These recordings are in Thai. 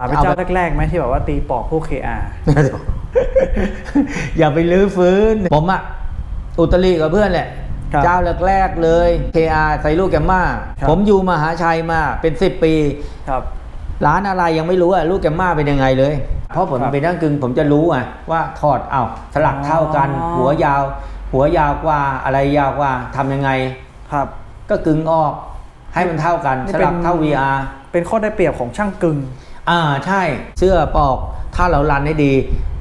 อ่าเป็นเจ้าแรกๆไหมที่แบบว่าตีปอกพวก KR อย่าไปลื้อฟื้น ผมอะอุตริกับเพื่อนแหละครับเจ้าแรกๆเลย KR ใส่ลูกแกมมาครับผมอยู่มหาชัยมาเป็นสิบปีครับร้านอะไรยังไม่รู้อะลูกแกมมาเป็นยังไงเลย เพราะผมครับเป็นนักกึ่งผมจะรู้อะว่าถอดเอาสลักเท่ากันอ๋อหัวยาว หัวยาวกว่าอะไรยาวกว่าทำยังไงครับ ก็กึ่งออกให้มันเท่ากันนี่สเป็นลักเท่า VR เป็นข้อได้เปรียบของช่างกึ่ง อ่าใช่เสื้อปอกถ้าเรารันให้ดี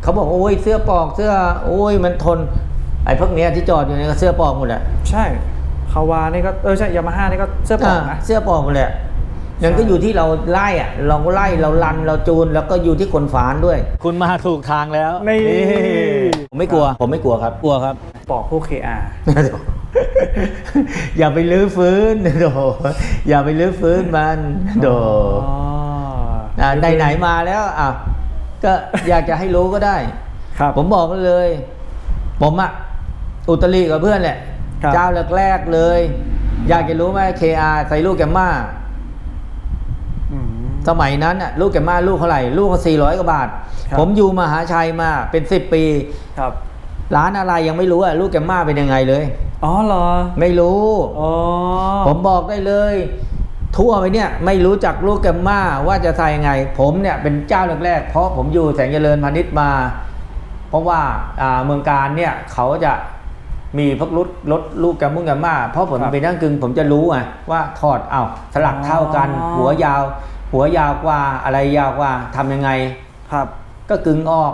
เขาบอกโอ้ยเสื้อปอกเสื้อโอ้ยมันทนไอ้พวกเนี้ยที่จอดอยู่เนี่ยก็เสื้อปอกหมดแหละใช่คาวานี่ก็เออใช่ยามาฮ่านี่ก็เสื้อปอกนะอ่าเสื้อปอกหมดแหละยังก็ใช่อยู่ที่เราไล่อะเราไล่เรารันเราจูนแล้วก็อยู่ที่คนฝานด้วย คุณมาถูกทางแล้วนี่ผมไม่กลัว ผมไม่กลัวครับกลัวครับ ปอกพวก KR อย่าไปลื้อฟื้นโดอย่าไปลื้อฟื้นมันโด อ๋ออ่าไหนๆมาแล้วอะก็อยากจะให้รู้ก็ได้ ครับผมบอกกันเลย ผมอะอุตริกับเพื่อนแหละครับเจ้าแรกๆเลย อยากจะรู้ไหม KR ใส่ลูกแกมมาอืมสมัยนั้นอะลูกแกมมาลูกเท่าไหร่ลูกสี่ร้อยกว่าบาทครับผมอยู่มหาชัยมาเป็นสิบปีครับร้านอะไรยังไม่รู้อะลูกแกมมาเป็นยังไงเลย อ๋อเหรอ ไม่รู้ อ๋อ ผมบอกได้เลย ทั่วไปเนี่ยไม่รู้จักลูกแกมมาว่าจะใส่ยังไง ผมเนี่ยเป็นเจ้าแรกๆเพราะผมอยู่แสงเจริญพาณิชย์มา เพราะว่าอ่าเมืองการเนี่ยเขาจะมีพวกรถรถลูกแกมมุ้งแกมมาเพราะผมเป็นนักกึ่งผมจะรู้ไงว่าถอดเอาสลักเท่ากัน หัวยาว หัวยาวกว่าอะไรยาวกว่าทำยังไงครับ ก็กึ่งออก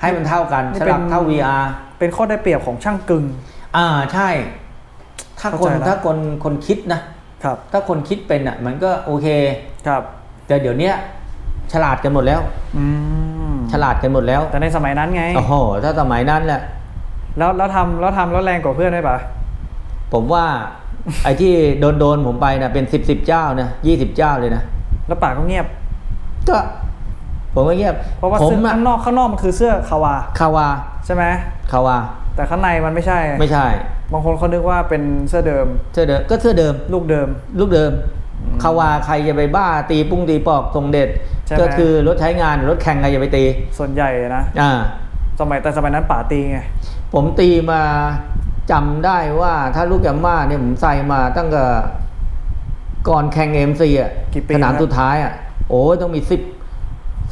ให้มันเท่ากันนี่สเป็นลักเท่า VR เป็นข้อได้เปรียบของช่างกึ่งอ่าใช่ ถ้าคนเข้าใจละถ้าคนคนคิดนะ ครับถ้าคนคิดเป็นอะ มันก็โอเคครับ แต่เดี๋ยวเนี้ยฉลาดกันหมดแล้วอืมฉลาดกันหมดแล้วแต่ในสมัยนั้นไง โอ้โหถ้าสมัยนั้นแหละแล้วแล้วทำแล้วทำแล้วแรงกว่าเพื่อนได้ปะผมว่า ไอ้ที่โดนโดนๆผมไปนะเป็นสิบสิบเจ้านะยี่สิบเจ้าเลยนะแล้วป่าก็เงียบ ก็ผมก็เงียบเพราะว่าผมเสื้ออะข้างนอกข้างนอกมันคือเสื้อคาวาคาวาใช่ไหมคาวาแต่ข้างในมันไม่ใช่ไม่ใช่ บางคนเขานึกว่าเป็นเสื้อเดิม เสื้อเดิมก็เสื้อเดิม ลูกเดิม ลูกเดิมคาวาใครจะไปบ้าตีปุ้งตีปอกทรงเด็ด ใช่ไหม ก็คือรถใช้งานรถแข่งใครจะไปตี ส่วนใหญ่นะ อ่า สมัยแต่สมัยนั้นป่าตีไง ผมตีมาจำได้ว่าถ้าลูกแกมมาเนี่ยผมใส่มาตั้งแต่ก่อนแข่งเอ็มซีอะกี่ปีสนามครับสุดท้ายอะ โอ้ยต้องมีสิบ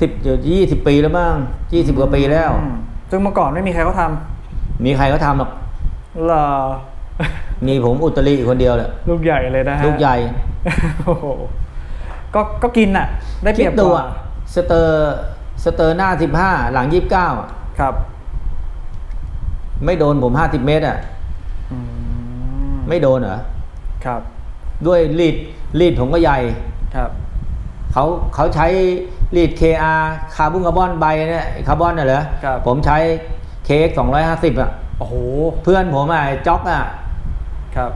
สิบยี่สิบปีแล้วมั้งยี่สิบกว่าปีแล้ว อืมซึ่งเมื่อก่อนไม่มีใครเขาทมีใครเขาทำหรอกำเหรอมีผมอุตริคนเดียวแหละลูกใหญ่เลยนะฮะลูกใหญ่โอ้โหก็ก็กินอะ ได้เปคิรีดยบดูกอะว่าสเตอร์สเตอร์หน้าสิบห้าหลังยี่สิบเก้าอะครับ ไม่โดนผมห้าสิบเมตรอะอืมไม่โดนเหรอครับ ด้วยลีดลีดผมก็ใหญ่ครับเขาเขาใช้ลีด KR คาร์บอนคาร์บอนใบเนี่ยคาร์บอนน่ะเหรอครับผมใช้ KX 250อะโอ้ โหเพื่อนผมอะไอ้จ็อกอะครับ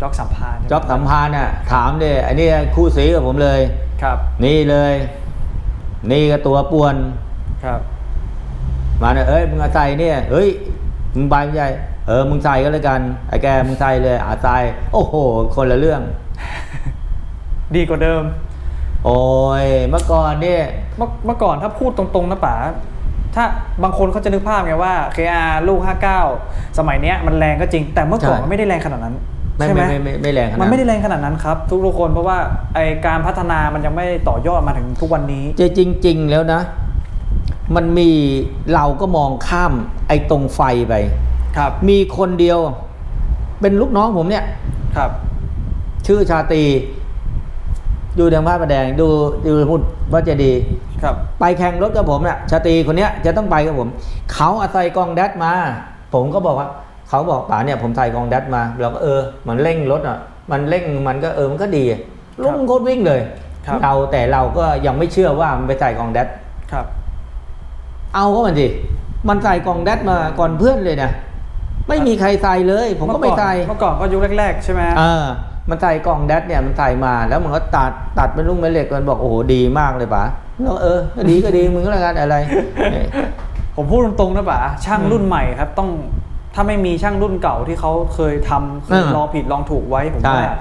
จ็อกสัมพานธ์จ็อกสัมพานธ์อะถามเดยอันนี้คู่สีกับผมเลยครับ นี่เลย นี่ก็ตัวป่วนครับ มาเนี่ยเอ้ยมึงเอาใส่เนี่ยเฮ้ยมึงใบไม่ใช่เออมึงใส่ก็แล้วกันไอ้แกมึงใส่เลยอาใส่โอ้โห คนละเรื่อง ดีกว่าเดิม โอ้ยเมื่อก่อนเนี่ยเมื่อเมื่อก่อนถ้าพูดตรงๆนะป๋า ถ้าบางคนเขาจะนึกภาพไงว่า KR ลูก 59 สมัยเนี้ยมันแรงก็จริง แต่เมื่อก่อนใช่ มันไม่ได้แรงขนาดนั้นไม่ใช่ไหมไม่ไม่ไม่ไม่แรงขนาดมันไม่ได้แรงขนาดนั้นครับทุกทุกๆคนเพราะว่าไอการพัฒนามันยังไม่ต่อยอดมาถึงทุกวันนี้เจจริง ๆ แล้วนะ มันมีเราก็มองข้ามไอ้ตรงไฟไป ครับมีคนเดียว เป็นลูกน้องผมเนี่ย ครับ ชื่อชาตรีอยู่ทางภาคประแดง ดูดูพูดว่าจะดี ครับไปแข่งรถกับผมน่ะชาตรีคนเนี้ยจะต้องไปกับผมเขาอาศัยกองแดดมา ผมก็บอกว่าเขาบอกป๋าเนี่ยผมใส่กองแดดมาเราก็เออมันเร่งรถอะมันเร่งมันก็เออมันก็ดีลุงโคตรวิ่งเลยครับเราแต่เราก็ยังไม่เชื่อว่ามันไปใส่กองแดดครับ เอาก็มันสิมันใส่กล่องแดดมาก่อนเพื่อนเลยนะไม่มีใครใส่เลย ผมก็ไม่ใส่เมื่อก่อนก็ยุคแรก ๆ ใช่ไหมเออมันใส่กล่องแดดเนี่ยมันใส่มาแล้วมันก็ตัดตัดเป็นลูกแม่เหล็กมันบอกโอ้โหดีมากเลยป๋า แล้วเออก็ดีก็ดีมึงก็แล้วกันอะไรเออผมพูดตรงๆนะป๋าช่างอืมรุ่นใหม่ครับ ต้องถ้าไม่มีช่างรุ่นเก่าที่เขาเคยทำเคยเออลองผิดลองถูกไว้ผมใช่ว่า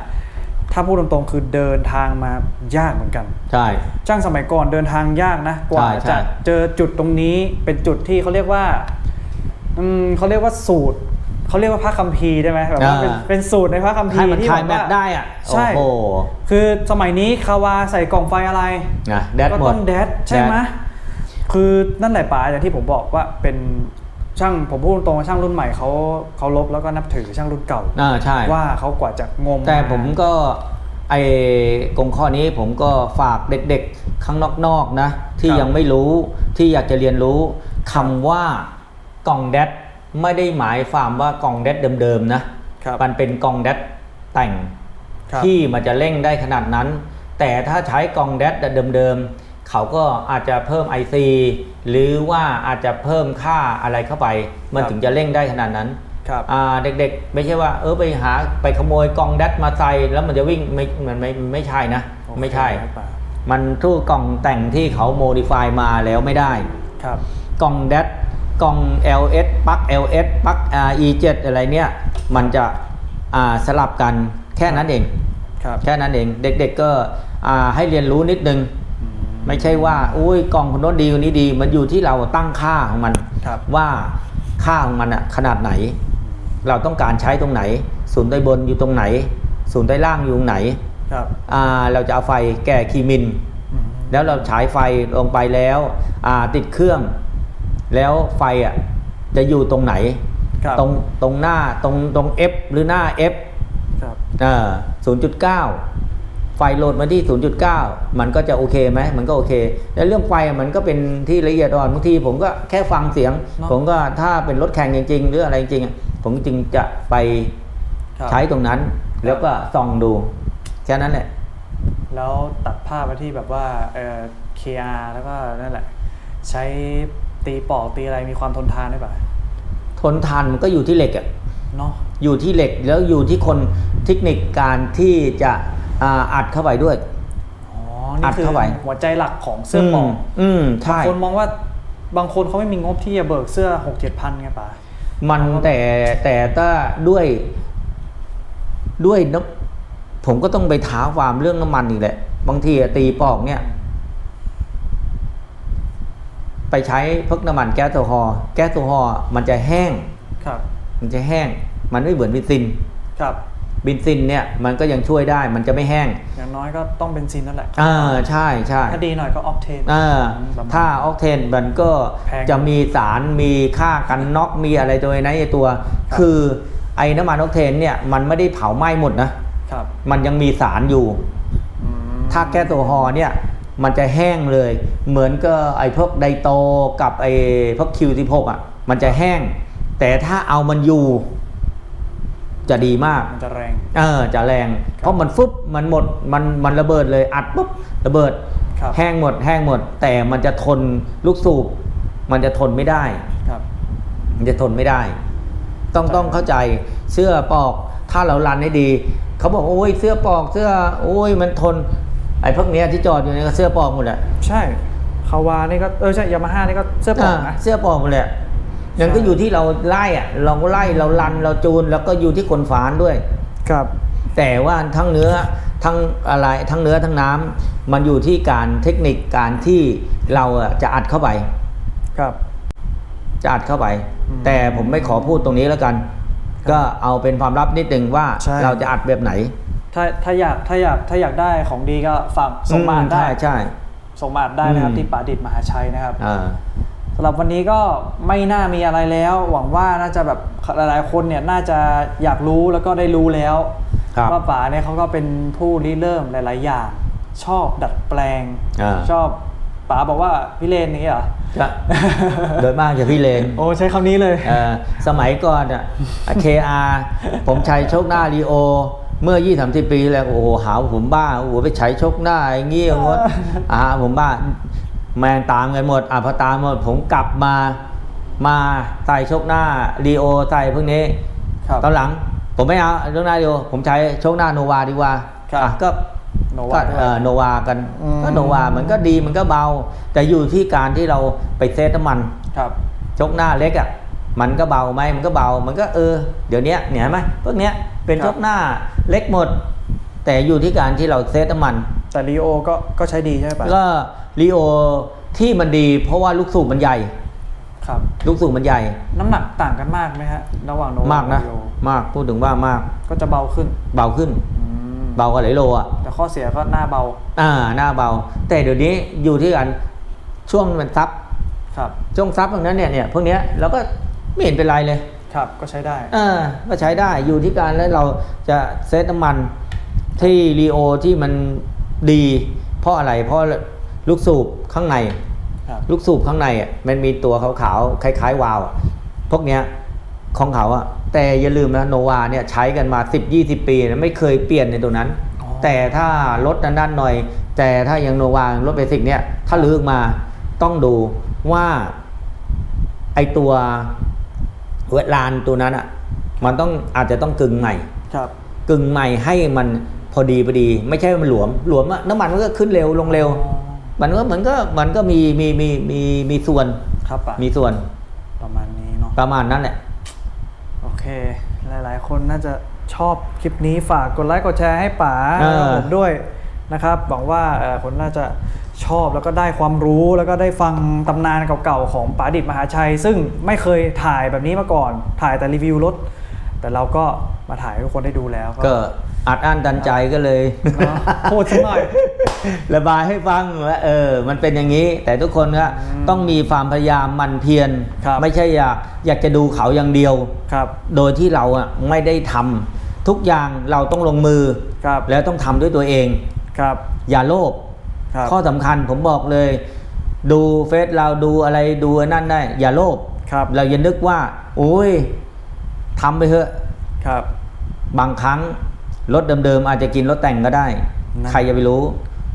แถ้าพูดตรงๆคือเดินทางมายากเหมือนกันใช่ช่างสมัยก่อนเดินทางยากนะกว่าใช่ใช่จะเจอจุดตรงนี้เป็นจุดที่เขาเรียกว่าอืมเขาเรียกว่าสูตร เขาเรียกว่าพระคัมภีร์ได้ไหมแบบว่าเป็นเป็นสูตรในพระคัมภีให้ร์มันที่คลายแบบแมว่าทได้อะใช่ โอ้โหคือสมัยนี้คาวาใส่กล่องไฟอะไร นะแดดก็หมด ต้องแดดใช่ไหมคือนั่นแหละป๋าอย่างที่ผมบอกว่าเป็นช่างผมพูดตรงๆว่าช่างรุ่นใหม่เขาเขาลบแล้วก็นับถือช่างรุ่นเก่า อ่าใช่ ว่าเขากว่าจะงมแต่ผมก็ไอ้กงข้อนี้ผมก็ฝากเด็กๆข้างนอกๆนะ ที่ยังไม่รู้ที่อยากจะเรียนรู้คำว่ากล่องแดด ไม่ได้หมายความว่ากล่องแดดเดิมๆนะครับมันเป็นกล่องแดดแต่งครับที่มันจะเร่งได้ขนาดนั้น แต่ถ้าใช้กล่องแดดเดิมๆเขาก็อาจจะเพิ่ม IC หรือว่าอาจจะเพิ่มค่าอะไรเข้าไป มันครับถึงจะเร่งได้ขนาดนั้นครับอ่าเด็กๆ ไม่ใช่ว่า เออไปหาไปขโมยกล่องแดดมาใส่แล้วมันจะวิ่งไม่มันไม่ไม่ใช่นะโอเคไม่ใช่ครับป๋ามันทู่กล่องแต่งที่เขาโมดิฟายมาแล้วไม่ได้ ครับกล่องแดด กล่อง LS ปลั๊ก LS ปลั๊ก E7 อะไรเนี่ยมันจะอ่าสลับกันแค่นั้นเองครับแค่นั้นเองเด็กๆก็อ่าให้เรียนรู้นิดนึงอืมไม่ใช่ว่าอุ้ยกล่องคนโน้นดีคนนี้ดี มันอยู่ที่เราตั้งค่าของมันครับว่าค่าของมันอะขนาดไหน เราต้องการใช้ตรงไหน ศูนย์ใต้บนอยู่ตรงไหน ศูนย์ใต้ล่างอยู่ตรงไหนครับอ่าเราจะเอาไฟแก่คีมินอืมแล้วเราฉายไฟลงไปแล้วอ่าติดเครื่อง แล้วไฟอะจะอยู่ตรงไหน ครับตรงตรงหน้าตรงตรง F หรือหน้า F ครับอ่า0.9ไฟโหลดมาที่ 0.9 มันก็จะโอเคไหม มันก็โอเค แล้วเรื่องไฟอะมันก็เป็นที่ละเอียดอ่อนบางทีผมก็แค่ฟังเสียง ผมก็ถ้าเป็นรถแข่งจริง ๆ หรืออะไรจริงๆอะผมจึงจะไปครับใช้ตรงนั้น แล้วก็ส่องดู แค่นั้นแหละ แล้วตัดภาพไปที่แบบว่าเอ่อ KR แล้วก็นั่นแหละ ใช้ ตีปอกตีอะไรมีความทนทานได้ป่ะทนทานมันก็อยู่ที่เหล็กอะเนาะอยู่ที่เหล็กแล้วอยู่ที่คนเทคนิคการที่จะอ่าอัดเข้าไปด้วย อ๋ออันี่ดคือเข้าไป หัวใจหลักของเสื้อปอกมอืมใช่ คนมองว่าบางคนเขาไม่มีงบที่จะเบิกเสื้อหกเจ็ดพันไงป่ะ มันแต่แต่ถ้าด้วยด้วยน้ำผมก็ต้องไปท้าความเรื่องน้ำมันอีกแหละ บางทีอะตีปอกเนี่ย ไปใช้พวกน้ำมันแก๊สโซฮอล์แก๊สโซฮอล์มันจะแห้งครับ มันจะแห้ง มันไม่เหมือนเบนซินครับเบนซินเนี่ยมันก็ยังช่วยได้มันจะไม่แห้ง อย่างน้อยก็ต้องเป็นซินนั่นแหละอ่าใช่ใช่ถ้าดีหน่อยก็ออฟเทนอ่าถ้าออกเทนมันก็แพงจะมีสารมีค่ากันน็อกมีอะไรตัวในตัวครับคือไอ้น้ำมันออกเทนเนี่ยมันไม่ได้เผาไหม้หมดนะครับมันยังมีสารอยู่อืมถ้าแก๊สโซฮอล์เนี่ย มันจะแห้งเลย เหมือนกับไอ้พวกไดโตกับไอ้พวกคิวสิบหกอะ มันจะแห้ง แต่ถ้าเอามันอยู่ จะดีมาก มันจะแรง เออ จะแรง เพราะมันฟึบมันหมด มัน มันระเบิดเลย อัดปุ๊บระเบิดครับแห้งหมด แห้งหมด แต่มันจะทนลูกสูบ มันจะทนไม่ได้ ครับ มันจะทนไม่ได้ ต้องใช่ต้องเข้าใจเสื้อปอก ถ้าเรารันให้ดี เขาบอกโอ้ยเสื้อปอกเสื้อ โอ้ยมันทน ไอ้พวกเนี้ยที่จอดอยู่เนี่ยก็เสื้อปอกหมดแหละใช่คาวานี่ก็เออใช่ยามาฮ่านี่ก็เสื้อปอกอ่านะเสื้อปอกหมดแหละยังก็ใช่อยู่ที่เราไล่อะเราก็ไล่เรารันเราจูนแล้วก็อยู่ที่คนฝานด้วย ครับ แต่ว่าทั้งเนื้อทั้งอะไรทั้งเนื้อทั้งน้ำมันอยู่ที่การเทคนิคการที่เราอะจะอัดเข้าไป ครับ จะอัดเข้าไปอืมแต่ผมไม่ขอพูดตรงนี้แล้วกัน ก็เอาเป็นความลับนิดนึงว่าใช่เราจะอัดแบบไหน ถ้าถ้าอยากถ้าอยากถ้าอยากได้ของดีก็ฝากส่งมาอืได้ใช่ใช่ส่งมาได้นะครับอืมที่ป่าดิษฐ์มหาชัยนะครับอ่าสำหรับวันนี้ก็ไม่น่ามีอะไรแล้ว หวังว่าน่าจะแบบหลายๆคนเนี่ยน่าจะอยากรู้แล้วก็ได้รู้แล้วครับว่าป๋าเนี่ยเขาก็เป็นผู้ริเริ่มหลาย ๆ อย่าง ชอบดัดแปลงอ่าชอบป๋าบอกว่าพี่เลนอย่างนี้เหรอจะโดยมากจะพี่เลน โอ้ใช้คำนี้เลยเอ่อสมัยก่อนอะ KR ผมใช้โชคหน้ารีโอ เมื่อ20 30ปีที่แล้วโอ้โหหาว่าผมบ้าโอ้โหไปใช้โชคหน้าอย่างงี้อย่างงดอ่าผมบ้าแมงตามกันหมดอะพอตามหมดผมกลับมามาใส่โชคหน้ารีโอใส่พวกนี้ครับตอนหลัง ผมไม่เอาโชคหน้ารีโอผมใช้โชคหน้าโนวาดีกว่าครับอะก็โนก็วาเอ่อโนวากันอืมก็โนวามันก็ดีมันก็เบา แต่อยู่ที่การที่เราไปเซตน้ำมันครับชกหน้าเล็กอะ มันก็เบาไหมมันก็เบา มันก็เออ เดี๋ยวเนี้ยเนี่ยเห็นไหมพวกเนี้ยเป็นครับชกหน้าเล็กหมด แต่อยู่ที่การที่เราเซตน้ำมัน แต่ลีโอก็ก็ใช้ดีใช่ไหมป๋าก็รีโอที่มันดี เพราะว่าลูกสูบมันใหญ่ครับ ลูกสูบมันใหญ่ น้ำหนักต่างกันมากไหมฮะระหว่างโนวามากนะลีโอมากพูดถึงว่ามาก ก็จะเบาขึ้น เบาขึ้นอืมเบากว่าไหลโลอะ แต่ข้อเสียก็หน้าเบา อ่า หน้าเบา แต่เดี๋ยวนี้อยู่ที่กันช่วงมันซับ ครับ ช่วงซับตรงนั้นเนี่ยเนี่ยพวกเนี้ยเราก็ ไม่เห็นเป็นไรเลย ครับก็ใช้ได้เออก็ใช้ได้อยู่ที่การแล้วเราจะเซตน้ำมันที่รีโอที่มันดี เพราะอะไรเพราะลูกสูบข้างใน ครับ ลูกสูบข้างในอะมันมีตัวขาวๆคล้าย ๆ วาล์วอะพวกเนี้ยของเขาอะแต่อย่าลืมนะโนวาเนี่ยใช้กันมา 10-20 ปีนะไม่เคยเปลี่ยนในตรงนั้น อ๋อ แต่ถ้ารถด้านๆหน่อย แต่ถ้ายังโนวารถเบสิกเนี่ยถ้าลือออกมาต้องดูว่าไอตัว เวลานตัวนั้นอะมันต้องอาจจะต้องกึ่งใหม่ครับกึ่งใหม่ให้มันพอดีพอดี ไม่ใช่ว่ามันหลวมหลวมอะน้ำมันมันก็ขึ้นเร็วลงเร็วอ๋อมันก็มันก็มันก็มีมีมีมีมีส่วนครับป๋ามีส่วนประมาณนี้เนาะประมาณนั้นแหละโอเค หลาย ๆ คนน่าจะชอบคลิปนี้ฝากกดไลค์กดแชร์ให้ป๋าเออและผมด้วยนะครับหวังว่าเอ่อคนน่าจะ ชอบแล้วก็ได้ความรู้แล้วก็ได้ฟังตำนานเก่าๆของป๋าดิบมหาชัย ซึ่งไม่เคยถ่ายแบบนี้มาก่อน ถ่ายแต่รีวิวรถ แต่เราก็มาถ่ายให้ทุกคนได้ดูแล้วก็อัดอั้นดันใจก็เลยเนาะพูดสักหน่อยระบายให้ฟังว่าเออ มันเป็นอย่างนี้ แต่ทุกคนก็อืมต้องมีความพยายามหมันเพียรครับไม่ใช่อยากอยากจะดูเขาอย่างเดียวครับ โดยที่เราอะไม่ได้ทำทุกอย่างเราต้องลงมือครับแล้วต้องทำด้วยตัวเองครับ อย่าโลภครับ ข้อสำคัญผมบอกเลย ดูเฟซเราดูอะไรดูไอ้นั่นได้ อย่าโลภครับเราอย่านึกว่า โอ้ยทำไปเถอะครับ บางครั้งรถเดิมๆอาจจะกินรถแต่งก็ได้นะใครจะไปรู้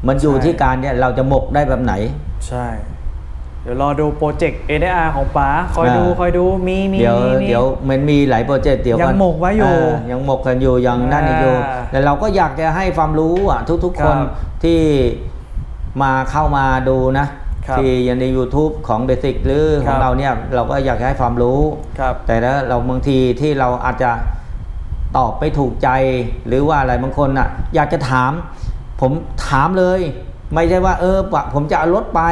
มันอยู่ใช่ที่การเนี่ยเราจะหมกได้แบบไหน ใช่ เดี๋ยวรอดูโปรเจกต์ ADR ของป๋าคอยดูอ่าคอยดูมีมีเดี๋ยวมีมีเดี๋ยวมันมีหลายโปรเจกต์เดี๋ยวยังหมกไว้อยู่เยังหมกกันอยู่ยังนั่นอีกอยู่อ่าแต่เราก็อยากจะให้ความรู้อะทุกๆคนครับที่ มาเข้ามาดูนะ ครับที่ยังใน YouTube ของเบสิกหรือขครัองบ เราเนี่ยเราก็อยากจะให้ความรู้ ครับ แต่แล้วเราบางทีที่เราอาจจะตอบไม่ถูกใจหรือว่าอะไรบางคนอะ อยากจะถาม ผมถามเลย ไม่ใช่ว่า เออปะผมจะเอารถไป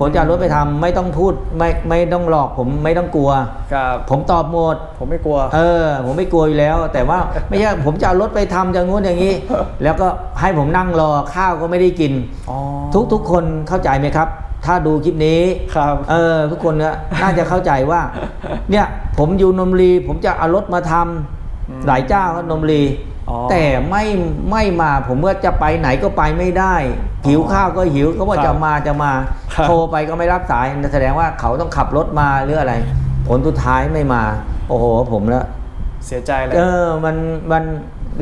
ผมจะเอารถไปทำไม่ต้องพูดไม่ไม่ต้องหลอกผมไม่ต้องกลัวครับผมตอบหมด ผมไม่กลัว เออ ผมไม่กลัวอยู่แล้ว แต่ว่าไม่ใช่ผมจะเอารถไปทำอย่างงู้นอย่างนี้ แล้วก็ให้ผมนั่งรอข้าวก็ไม่ได้กินอ๋อทุกทุกคนเข้าใจไหมครับ ถ้าดูคลิปนี้ครับเออทุกคนเนี่ยน่าจะเข้าใจว่า เนี่ยผมอยู่นมรี ผมจะเอารถมาทำอืมหลายเจ้าก็นมรีอ๋อ แต่ไม่ไม่มาผมก็จะไปไหนก็ไปไม่ได้ หิวข้าวก็หิวก็ว่าครับจะมาจะมาครับโทรไปก็ไม่รับสายแสดงว่าเขาต้องขับรถมาหรืออะไร ผลสุดท้ายไม่มา โอ้โห ผมแล้วเสียใจเลยเออมันมัน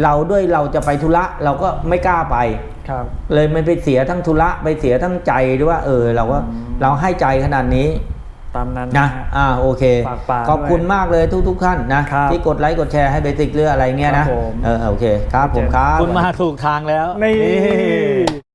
เราด้วยเราจะไปธุระเราก็ไม่กล้าไปครับ เลยมันไปเสียทั้งธุระไปเสียทั้งใจด้วยว่า เออ เราก็อืมเราให้ใจขนาดนี้ ตามนั้นนะฮอ่าโอเคฝากปากขอบคุณด้วยมากเลยทุกทุก ๆ ท่านนะครับที่กดไลค์กดแชร์ให้เบสิกเรื่องอะไรเงี้ยครันะบผมเออโอเคครับผมครับเจอคุณมาถูกทางแล้ว นี่